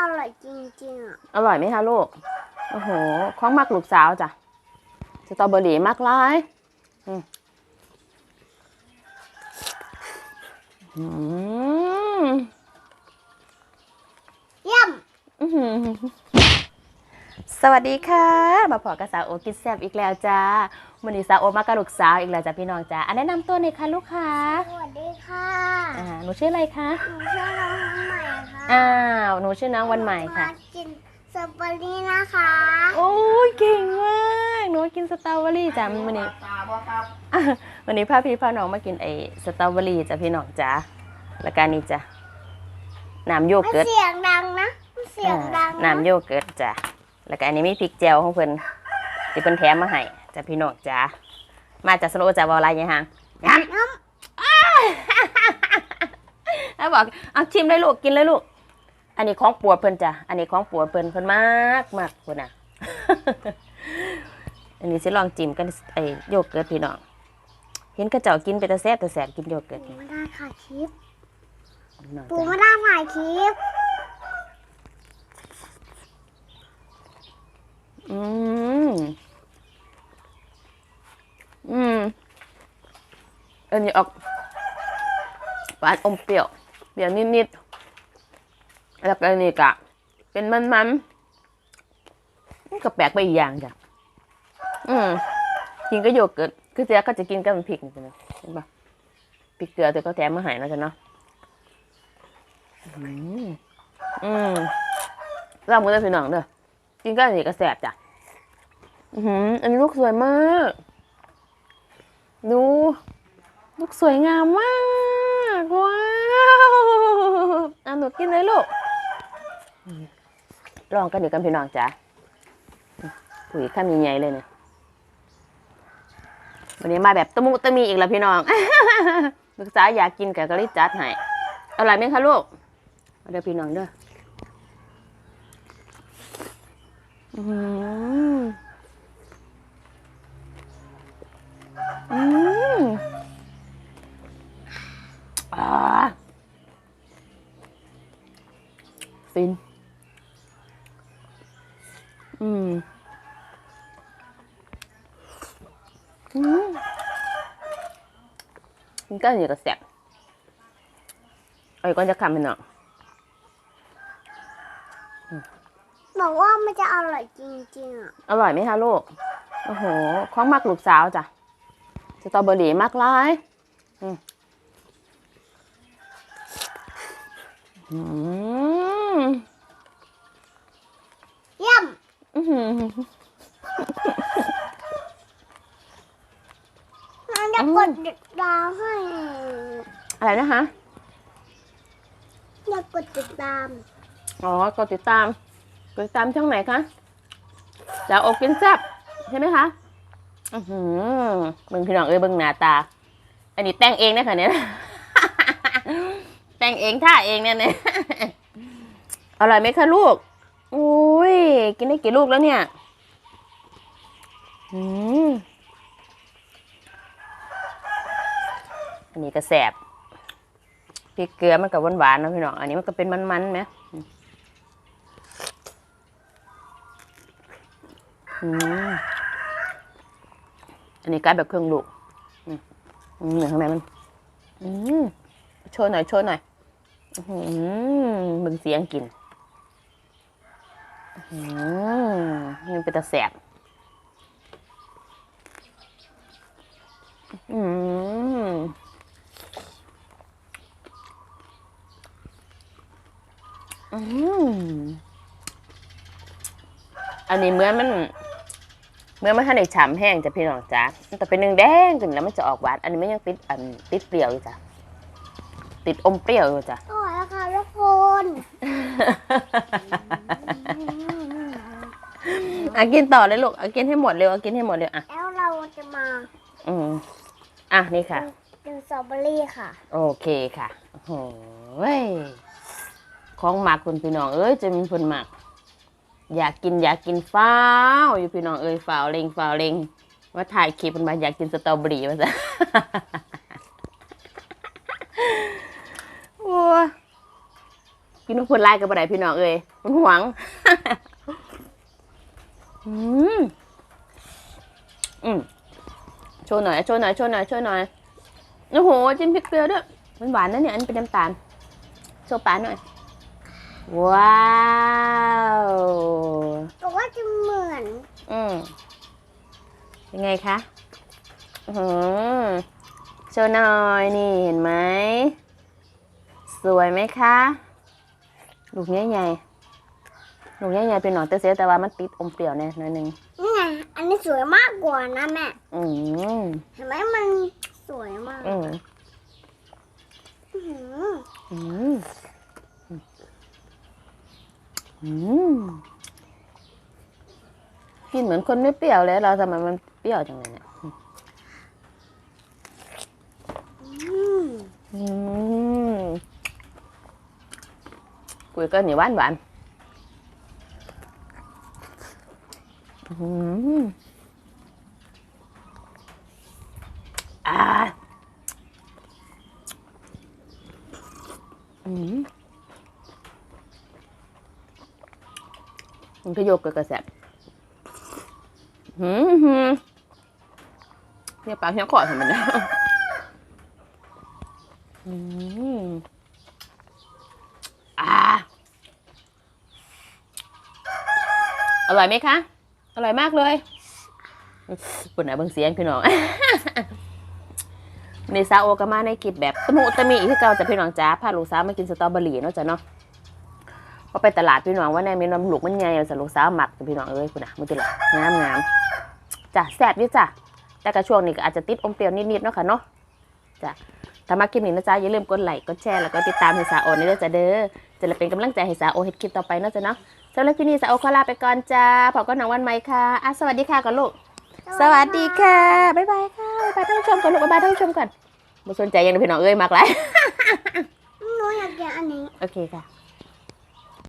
อร่อยจริงๆอะอร่อยไหมคะลูก โอ้โหของมักลูกสาวจ้ะ สตรอเบอรี่มากหลายอืมอืมเยี่ยม อื้อหือสวัสดีค่ะ มาพอกับสาวโอกินแซบอีกแล้วจ้าวันนี้สาวโอมากับลูกสาวอีกแล้วจ้ะพี่น้องจ้าอันแนะนำตัวหน่อยค่ะลูกค้าสวัสดีค่ะ อ่าหนูชื่ออะไรคะ หนูชื่อน้องน้องให ม่ค่ะอ้าวหนูชื่อน้องวันใหม่ค่ะมากินสตรอเบอรี่นะคะโอ้ยเก่งมากหนูกินสตรอเบอรี่จ้ะวันนี้ตาบ่ครับอะวันนี้พาพี่พาน้องมากินไอ้สตรอเบอรี่จ้ะพี่น้องจ้าแล้วก็นี่จ้ะน้ำโยมันเกิร์ตเสียงดังนะมันเสียงดังอ่าน้ำโยเกิร์ตจ้ะแล้วก็อันนี้มีพริกเจียวของเพิ่นที่เพิ่นแถมมาให้จ้ะพี่น้องจ้ามาจากสโนว์จ้ะบออะไรยังฮะงั้นน้แล้ว บอกเอาชิมเลยลูกกินเลยลูก อันนี้ของปวดเพิ่นจ้ะอันนี้ของปวดเพิ่นเพิ่นมากมากคนน่ะ อันนี้สิลองจิ้มกันไอ้โยเกิร์ตพี่น้องเห็นกระเจ้ากินไปแต่แซ่บแต่แซ่บกินโยเกิร์ตำปูนี่ไม่ได้ถ่ายคลิปพี่น้องปูจ้ะไม่ได้ถ่ายคลิป อืมอืมอันนี้ออกหวานอมเปรี้ยว เปรี้ยวนิดๆแล้วก็นนี้กะ เป็นมันๆก็แปลกไปอีกอย่างจ้ะอืมกินก็โยเกิร์ตคือเจ๊ก็จะกินกับพริกนี่จ้ะนะเห็นปะพริกเกลือแต่ก็แถมมาให้นะจ๊ะเนาะอืมอืมลองมือได้พี่น้องเด้อกินก็อันนี้ก็แสบจ้ะอือออันนี้ลูกสวยมาก ดู ลูกสวยงามมาก ว้าว เอาหนูกินเลยลูกลองกันดีกันพี่น้องจ้ะถุยข้ามใหญ่เลยเนี่ยวันนี้มาแบบตะมุตะมีอีกแล้วพี่น้องลูกสาวอยากกินแกก็เลยจัดให้อร่อยไหมคะลูกเอาเดี๋ยวพี่น้องเด้อมอ่า ฟิน อืมอืมมันก็อย่างกับแสบเอ้ยก่อนจะคำมันเนาะบอกว่ามันจะอร่อยจริงๆอะ อร่อยไหมคะลูก โอ้โหของมักลูกสาวจ้ะสตรอเบอรี่มากหลายอืมอืม เยี่ยมอื้อหือมันจะกดติดตามให้อะไรนะคะอยากกดติดตาม อ๋อ กดติดตาม กดติดตามช่องไหนคะจากอกกินแซ่บใช่ไหมคะอือหือเบิ่งพี่น้องเอ้ยเบิ่งหน้าตา อันนี้แต่งเองนะคะเนี่ยแต่งเองท่าเองเนี่ยเนี่ย อร่อยไหมคะลูกอุ้ยกินได้กี่ลูกแล้วเนี่ยอืมอันนี้ก็แสบพริกเกลือมันก็หวานๆนะพี่น้อง อันนี้มันก็เป็นมันๆไหมอืมอันนี้กลายแบบเครื่องลูกอืมอืมเหนือข้างในมัน อืมโชว์หน่อย โชว์หน่อย อืมมึงเสียงกิน อืมมันเป็นตะแสบอืมอืมอันนี้เมื่อมัน เมื่อมันทันได้ฉ่ำแห้งจะพี่น้องจ้ามันจะเป็นหนึ่งแดงขึ้นแล้วมันจะออกหวาน อันนี้มันยังติดอันติดเปรี้ยวอยู่จ้ะติดอมเปรี้ยวอยู่จ้ะอร่อยแล้วค่ะทุกคน อะกินต่อเลยลูกอะกินให้หมดเร็วอะกินให้หมดเร็วอะแล้วเราจะมาอืมอะนี่ค่ะกินสตรอเบอรี่ค่ะ โอเคค่ะโอ้โหเว้ยของหมักคุณพี่น้องเอ้ยจะมีคนหมัก อยากกินอยากกินฟ้าวอยู่พี่น้องเอ้ยฟ้าวเล็งฟ้าวเล็งว่าถ่ายคลิปมันมาอยากกินสตรอเบอรี่มาซะโอ้ยกินทุกคนไล่กับบ่ได้พี่น้องเอ้ยมันหวง อืมอืมโชว์หน่อย โชว์หน่อย โชว์หน่อย โชว์หน่อย โอ้โห จิ้มพริกเกลือด้วย มันหวานนะเนี่ย อันนเป็นน้ำตาล โชว์ปลาหน่อย ว้าวบอกว่าจะเหมือน อืมยังไงคะอื้อหือโชว์หน่อยนี่เห็นไหม สวยไหมคะ ลูกใหญ่ๆ ลูกใหญ่ๆเป็นหนอนเตเสียแต่ว่ามันติดอมเปรี้ยวแน่หน่อยหนึงนี่ไงอันนี้สวยมากกว่านะแม่ อืมเห็นไหมมันสวยมากอืมอื้อหืออืมอืมกินเหมือนคนไม่เปรี้ยวเลยเราทำไมมันเปรี้ยวจังเลยเนี่ยอืม อืมกุยก็เหนียวหวานหวานอืม อ่าอืมมันก็โยกกับกระแสบหืมหืมเนี่ยปลาเที่ยขอดทำไมเนี่ยอืมอ่าอร่อยไหมคะ อร่อยมากเลยปุ่นไหนะเบางเสียงพี่น้อง ในซาโอก็มาในคลิปแบบตะมุตะมีที่เก่าจะพี่น้องจ้าพาลูกสาวมากินสตรอเบอรี่เนาะจ้ะเนาะพอไปตลาดพี่น้องว่าแน่มีน้ำลูกมันใหญ่เอาใส่ลูกสาวหมักพี่น้องเอ้ยคุณนะมันจะหรองามงามจ้ะแซ่บอยู่จ้ะแต่กระช่วงนี้ก็อาจจะติดอมเปรี้ยวนิดๆเนาะค่ะเนาะจ้ะถ้ามาคลิปนี้นะจ๊ะอย่าลืมกดไลค์กดแชร์แล้วก็ติดตามให้สาโอนี่ด้วยจ้ะเด้อจะเป็นกำลังใจให้สาโอเฮ็ดคลิปต่อไปเนาะจ๊ะเนาะสำหรับคลิปนี้สาโอขอลาไปก่อนจ้าพบกันหนังวันใหม่ค่ะอะสวัสดีค่ะก่อนลูกสวัสดีค่ะบ๊ายบายค่ะ บ๊ายบายท่านผู้ชมก่อนลูกบ๊ายบายท่านผู้ชมก่อนไม่สนใจยังนะพี่น้องเอ้ยมากเลยหนูอยากกินอันนี้ โอเคค่ะ